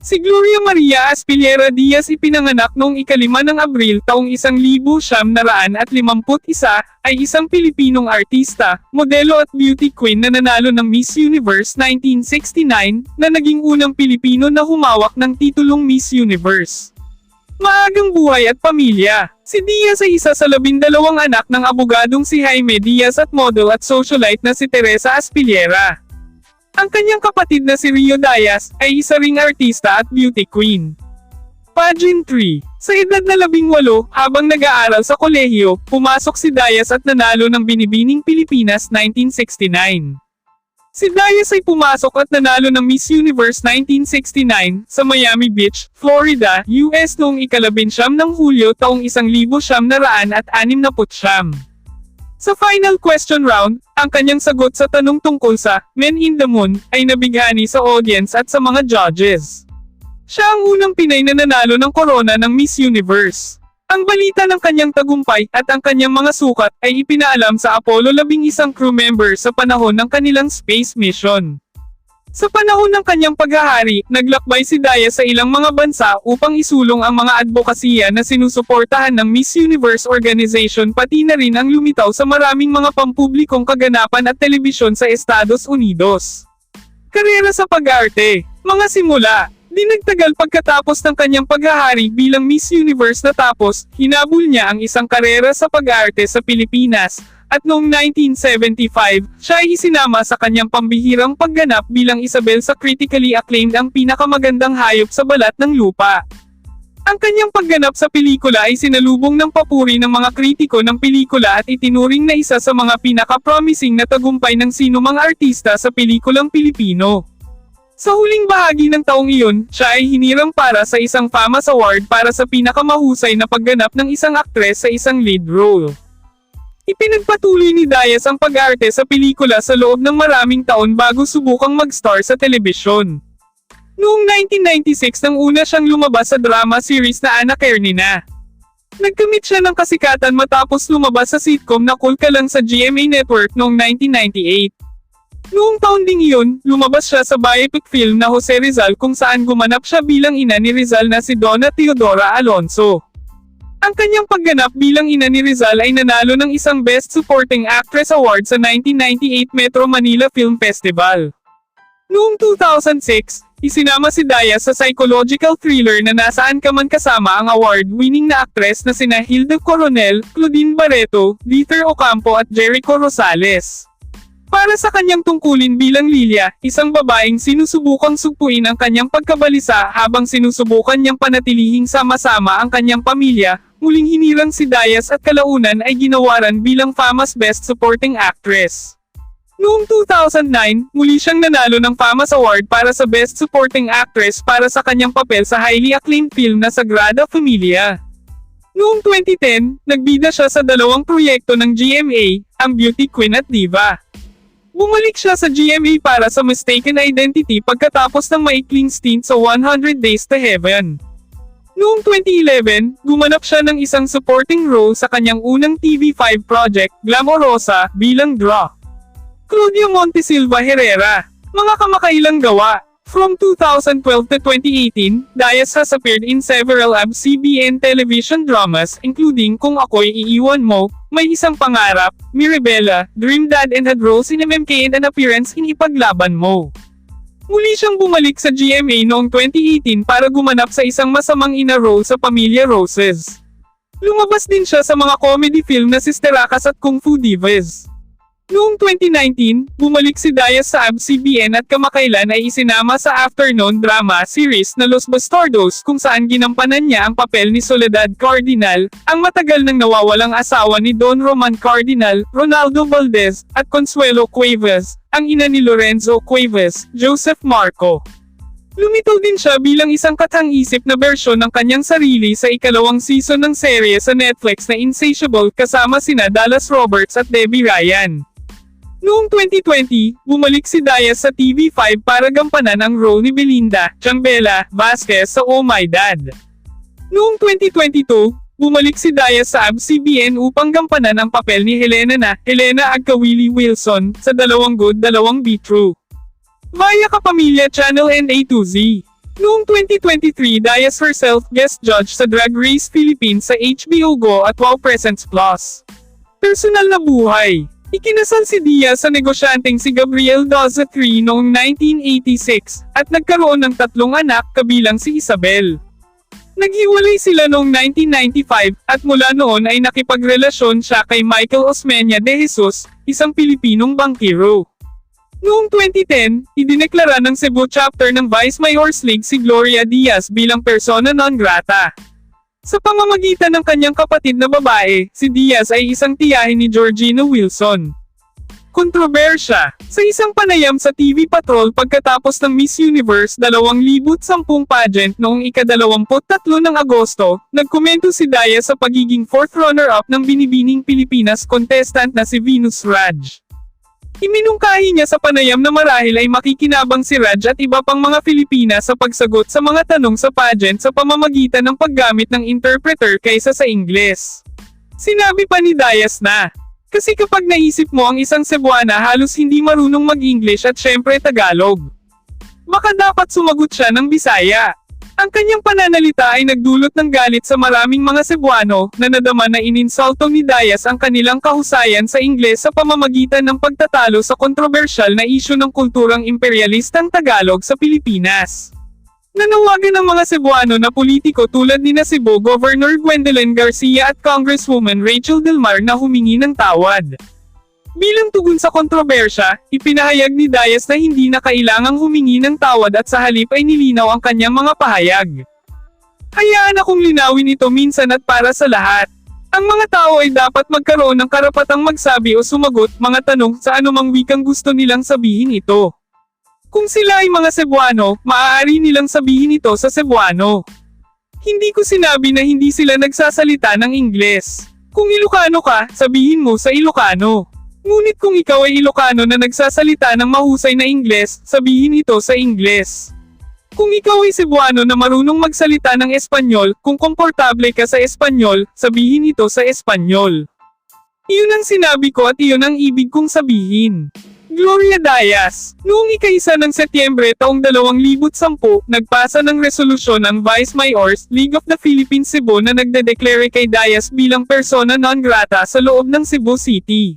Si Gloria Maria Aspiliera Diaz ipinanganak noong ikalima ng Abril taong isang libo siyam naraan at limamput isa, ay isang Pilipinong artista, modelo at beauty queen na nanalo ng Miss Universe 1969, na naging unang Pilipino na humawak ng titulong Miss Universe. Maagang buhay at pamilya. Si Diaz ay isa sa labindalawang anak ng abogadong si Jaime Diaz at model at socialite na si Teresa Aspiliera. Ang kanyang kapatid na si Rio Diaz ay isa ring artista at beauty queen. Pageant 3 Sa edad na labing walo, habang nag-aaral sa kolehiyo, pumasok si Diaz at nanalo ng Binibining Pilipinas 1969. Si Diaz ay pumasok at nanalo ng Miss Universe 1969 sa Miami Beach, Florida, US noong ikalabinsyam ng Hulyo taong isang libo siyam naraan at anim na putsyam. Sa final question round, ang kanyang sagot sa tanong tungkol sa Men in the Moon ay nabighani sa audience at sa mga judges. Siya ang unang Pinay na nanalo ng corona ng Miss Universe. Ang balita ng kanyang tagumpay at ang kanyang mga sukat ay ipinaalam sa Apollo 11 crew member sa panahon ng kanilang space mission. Sa panahon ng kanyang paghahari, naglakbay si Daya sa ilang mga bansa upang isulong ang mga advokasya na sinusuportahan ng Miss Universe Organization pati na rin ang lumitaw sa maraming mga pampublikong kaganapan at telebisyon sa Estados Unidos. Karera sa pag-arte, mga simula, Di nagtagal pagkatapos ng kanyang paghahari bilang Miss Universe natapos, hinabol niya ang isang karera sa pag-arte sa Pilipinas, at noong 1975, siya ay isinama sa kanyang pambihirang pagganap bilang Isabel sa critically acclaimed ang pinakamagandang hayop sa balat ng lupa. Ang kanyang pagganap sa pelikula ay sinalubong ng papuri ng mga kritiko ng pelikula at itinuring na isa sa mga pinaka-promising na tagumpay ng sinumang artista sa pelikulang Pilipino. Sa huling bahagi ng taong iyon, siya ay hinirang para sa isang FAMAS Award para sa pinakamahusay na pagganap ng isang aktres sa isang lead role. Ipinagpatuloy ni Diaz ang pag-arte sa pelikula sa loob ng maraming taon bago subukang mag-star sa telebisyon. Noong 1996 nang una siyang lumabas sa drama series na Ana Karenina. Nagkamit siya ng kasikatan matapos lumabas sa sitcom na Cool Ka Lang sa GMA Network noong 1998. Noong taon ding iyon, lumabas siya sa biopic film na Jose Rizal kung saan gumanap siya bilang ina ni Rizal na si Donna Teodora Alonso. Ang kanyang pagganap bilang ina ni Rizal ay nanalo ng isang Best Supporting Actress Award sa 1998 Metro Manila Film Festival. Noong 2006, isinama si Daya sa psychological thriller na nasaan ka man kasama ang award-winning na aktres na sina Hilda Coronel, Claudine Barreto, Dieter Ocampo at Jericho Rosales. Para sa kanyang tungkulin bilang Lilia, isang babaeng sinusubukang sugpuin ang kanyang pagkabalisa habang sinusubukan niyang panatilihing sama-sama ang kanyang pamilya, muling hinirang si Diaz at kalaunan ay ginawaran bilang FAMAS Best Supporting Actress. Noong 2009, muli siyang nanalo ng FAMAS Award para sa Best Supporting Actress para sa kanyang papel sa highly acclaimed film na Sagrada Familia. Noong 2010, nagbida siya sa dalawang proyekto ng GMA, ang Beauty Queen at Diva. Bumalik siya sa GMA para sa Mistaken Identity pagkatapos ng maikling stint sa 100 Days to Heaven. Noong 2011, gumanap siya ng isang supporting role sa kanyang unang TV5 project, Glamorosa, bilang Draw. Claudio Montesilva Herrera. Mga kamakailang gawa. From 2012 to 2018, Diaz has appeared in several ABS-CBN television dramas including Kung Ako'y Iiwan Mo, May Isang Pangarap, Mirabella, Dream Dad and had roles in MMK and an appearance in Ipaglaban Mo. Muli siyang bumalik sa GMA noong 2018 para gumanap sa isang masamang ina role sa Pamilya Roses. Lumabas din siya sa mga comedy film na Sisterakas at Kung Fu Divas. Noong 2019, bumalik si Diaz sa ABS-CBN at kamakailan ay isinama sa afternoon drama series na Los Bastardos kung saan ginampanan niya ang papel ni Soledad Cardinal, ang matagal nang nawawalang asawa ni Don Roman Cardinal, Ronaldo Valdez, at Consuelo Cuevas, ang ina ni Lorenzo Cuevas, Joseph Marco. Lumitaw din siya bilang isang katang-isip na bersyon ng kanyang sarili sa ikalawang season ng serye sa Netflix na Insatiable kasama sina Dallas Roberts at Debbie Ryan. Noong 2020, bumalik si Diaz sa TV5 para gampanan ang role ni Belinda, Chambela, Vasquez sa Oh My Dad. Noong 2022, bumalik si Diaz sa ABS-CBN upang gampanan ang papel ni Helena na Helena Agkawili Wilson sa Dalawang Good Dalawang Be True. Via Kapamilya Channel and A2Z. Noong 2023 Diaz herself guest judge sa Drag Race Philippines sa HBO Go at Wow Presents Plus. Personal na buhay. Ikinasal si Diaz sa negosyanteng si Gabriel Daza III noong 1986 at nagkaroon ng tatlong anak kabilang si Isabel. Naghiwalay sila noong 1995 at mula noon ay nakipagrelasyon siya kay Michael Osmeña de Jesus, isang Pilipinong bangkero. Noong 2010, idineklara ng Cebu chapter ng Vice Mayor's League si Gloria Diaz bilang persona non grata. Sa pamamagitan ng kanyang kapatid na babae, si Diaz ay isang tiyahin ni Georgina Wilson. Kontrobersya. Sa isang panayam sa TV Patrol pagkatapos ng Miss Universe 2010 pageant noong ika-23 ng Agosto, nagkomento si Diaz sa pagiging fourth runner-up ng binibining Pilipinas contestant na si Venus Raj. Iminungkahi niya sa panayam na marahil ay makikinabang si Raj at iba pang mga Filipina sa pagsagot sa mga tanong sa pageant sa pamamagitan ng paggamit ng interpreter kaysa sa Ingles. Sinabi pa ni Diaz na, kasi kapag naisip mo ang isang Cebuana halos hindi marunong mag-English at syempre Tagalog. Baka dapat sumagot siya ng Bisaya. Ang kanyang pananalita ay nagdulot ng galit sa maraming mga Cebuano na nadama na ininsulto ni Diaz ang kanilang kahusayan sa Ingles sa pamamagitan ng pagtatalo sa kontrobersyal na isyu ng kulturang imperialistang Tagalog sa Pilipinas. Nanawagan ng mga Cebuano na politiko tulad ni na Cebu Governor Gwendolyn Garcia at Congresswoman Rachel Delmar na humingi ng tawad. Bilang tugon sa kontrobersya, ipinahayag ni Diaz na hindi na kailangang humingi ng tawad at sa halip ay nilinaw ang kanyang mga pahayag. Hayaan akong linawin ito minsan at para sa lahat. Ang mga tao ay dapat magkaroon ng karapatang magsabi o sumagot mga tanong sa anumang wikang gusto nilang sabihin ito. Kung sila ay mga Cebuano, maaari nilang sabihin ito sa Cebuano. Hindi ko sinabi na hindi sila nagsasalita ng Ingles. Kung Ilocano ka, sabihin mo sa Ilocano. Ngunit kung ikaw ay Ilocano na nagsasalita ng mahusay na Ingles, sabihin ito sa Ingles. Kung ikaw ay Cebuano na marunong magsalita ng Espanyol, kung komportable ka sa Espanyol, sabihin ito sa Espanyol. Iyon ang sinabi ko at iyon ang ibig kong sabihin. Gloria Diaz, noong ika-isa ng Setyembre taong 2010, nagpasa ng resolusyon ang Vice Mayors League of the Philippines Cebu na nagdedeklara kay Diaz bilang persona non grata sa loob ng Cebu City.